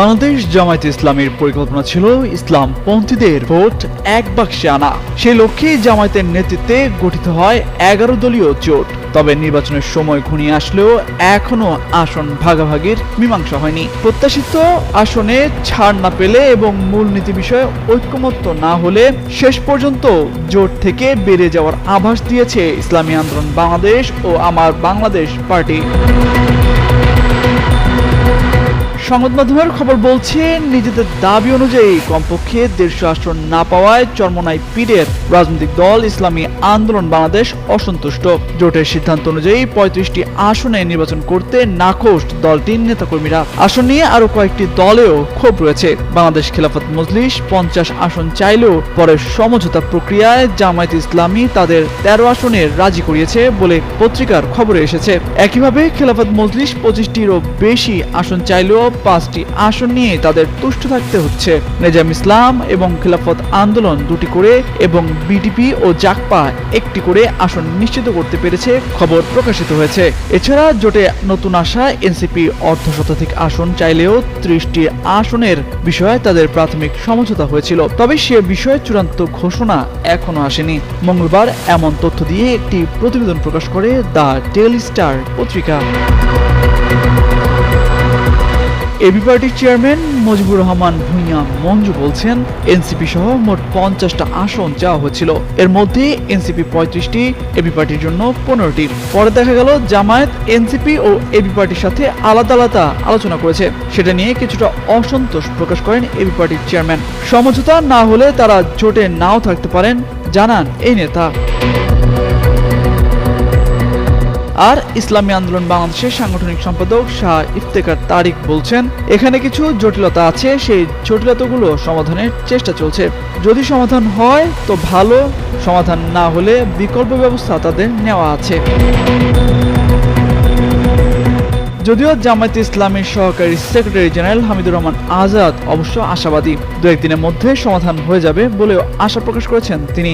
বাংলাদেশ জামায়াতে ইসলামের পরিকল্পনা ছিল ইসলাম পন্থীদের ভোট এক বাক্সে আনা। সেই লক্ষ্যে জামায়াতের নেতৃত্বে গঠিত হয় এগারো দলীয় জোট। তবে নির্বাচনের সময় ঘনিয়ে আসলেও এখনও আসন ভাগাভাগির মীমাংসা হয়নি। প্রত্যাশিত আসনে ছাড় না পেলে এবং মূলনীতি বিষয়ে ঐক্যমত্য না হলে শেষ পর্যন্ত জোট থেকে বেরিয়ে যাওয়ার আভাস দিয়েছে ইসলামী আন্দোলন বাংলাদেশ ও আমার বাংলাদেশ পার্টি। সংবাদ মাধ্যমের খবর বলছে, নিজেদের দাবি অনুযায়ী কমপক্ষে দেড়শো আসন না পাওয়ায় চরমনাই পীরের রাজনৈতিক দল ইসলামী আন্দোলন বাংলাদেশ অসন্তুষ্ট। জোটের সিদ্ধান্ত অনুযায়ী পঁয়ত্রিশটি আসনে নির্বাচন করতে নাখোশ দলটির নেতাকর্মীরা। আসন নিয়ে আরও কয়েকটি দলেও ক্ষোভ রয়েছে। বাংলাদেশ খেলাফত মজলিস পঞ্চাশ আসন চাইলেও পরে সমঝোতা প্রক্রিয়ায় জামায়াত ইসলামী তাদের তেরো আসনে রাজি করিয়েছে বলে পত্রিকার খবরে এসেছে। একইভাবে খেলাফত মজলিস পঁচিশটিরও বেশি আসন চাইলেও পাঁচটি আসন নিয়ে তাদের তুষ্ট থাকতে হচ্ছে। নেজাম ইসলাম এবং খেলাফত আন্দোলন দুটি করে এবং বিটিপি ও জাকপা একটি করে আসন নিশ্চিত করতে পেরেছে খবর প্রকাশিত হয়েছে। এছাড়া জোটে নতুন আসা এনসিপি অর্ধ শতাধিক আসন চাইলেও ত্রিশটি আসনের বিষয়ে তাদের প্রাথমিক সমঝোতা হয়েছিল। তবে সে বিষয়ে চূড়ান্ত ঘোষণা এখনও আসেনি। মঙ্গলবার এমন তথ্য দিয়ে একটি প্রতিবেদন প্রকাশ করে দ্য ডেইলি স্টার পত্রিকা। এবি পার্টির চেয়ারম্যান মজিবুর রহমান ভুঁইয়া মঞ্জু বলছেন, এনসিপি সহ মোট পঞ্চাশটা আসন চাওয়া হয়েছিল এর মধ্যে এনসিপি পঁয়ত্রিশটি এবি পার্টির জন্য পনেরোটি। পরে দেখা গেল জামায়াত, এনসিপি ও এবি পার্টির সাথে আলাদা আলাদা আলোচনা করেছে। সেটা নিয়ে কিছুটা অসন্তোষ প্রকাশ করেন এবি পার্টির চেয়ারম্যান। সমঝোতা না হলে তারা জোটে নাও থাকতে পারেন, জানান এই নেতা। আর ইসলামী আন্দোলন বাংলাদেশের সাংগঠনিক সম্পাদক শাহ ইফতেকার তারিক বলছেন, এখানে কিছু জটিলতা আছে, সেই জটিলতাগুলো সমাধানের চেষ্টা চলছে। যদি সমাধান হয়, তো ভালো, সমাধান না হলে বিকল্প ব্যবস্থা তাদের নেওয়া আছে। যদিও জামায়াতে ইসলামের সহকারী সেক্রেটারি জেনারেল হামিদুর রহমান আজাদ অবশ্য আশাবাদী। দু একদিনের মধ্যে সমাধান হয়ে যাবে বলেও আশা প্রকাশ করেছেন তিনি।